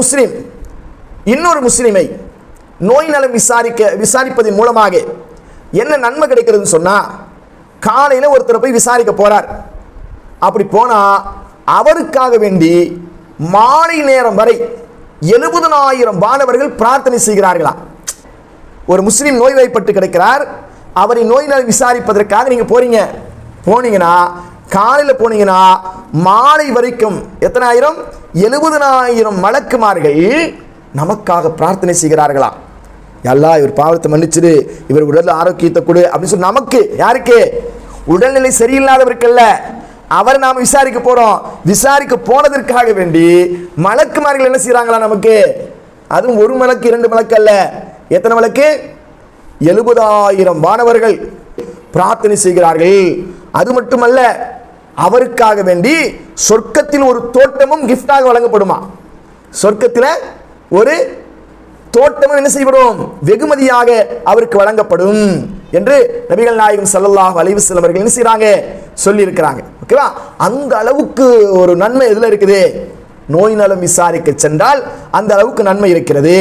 முஸ்லீம் இன்னொரு முஸ்லீமை நோய் நலம் விசாரிக்க விசாரிப்பதன் மூலமாக என்ன நன்மை கிடைக்கிறதுன்னு சொன்னா காலையில் ஒருத்தரை போய் விசாரிக்க போறார். அப்படி போனா அவருக்காக வேண்டி மாலை நேரம் வரை எழுபதனாயிரம் மாணவர்கள் பிரார்த்தனை செய்கிறார்களா? ஒரு முஸ்லீம் நோய்வாய்ப்பட்டு கிடைக்கிறார். அவரை நோய் நலம் விசாரிப்பதற்காக நீங்க போறீங்க. போனீங்கன்னா காலையில் போனீங்கன்னா மாலை வரைக்கும் எத்தனை ஆயிரம் எழுபதனாயிரம் மலக்குமார்கள் நமக்காக பிரார்த்தனை செய்கிறார்களாம் எல்லா இவர் பாவத்தை மன்னிச்சிடு இவர் உடல் ஆரோக்கியத்தை கொடு அப்படின்னு சொல்லி நமக்கு யாருக்கு? உடல்நிலை சரியில்லாதவருக்கல்ல. அவர் நாம் விசாரிக்க போகிறோம் விசாரிக்க போனதற்காக வேண்டி மலக்குமார்கள் என்ன செய்கிறாங்களா நமக்கு? அதுவும் ஒரு மலக்கு இரண்டு மலக்கு அல்ல. எத்தனை மலக்கு? எழுபதாயிரம் மாணவர்கள் பிரார்த்தனை செய்கிறார்கள். அது மட்டுமல்ல அவருக்காக வேண்டி சொர்க்கத்தில் ஒரு தோட்டமும் கிஃப்டாக வழங்கப்படுமா? சொர்க்கத்தில் ஒரு தோட்டமும் என்ன செய்யப்படும்? வெகுமதியாக அவருக்கு வழங்கப்படும் என்று நபிகள் நாயகம் சல்லாஹ் அலைஹி செல்லவர்கள் அவர்கள் என்ன செய்கிறாங்க சொல்லியிருக்கிறாங்க. ஓகேவா அந்த அளவுக்கு ஒரு நன்மை எதில் இருக்குது? நோய் நலம் விசாரிக்க சென்றால் அந்த அளவுக்கு நன்மை இருக்கிறது.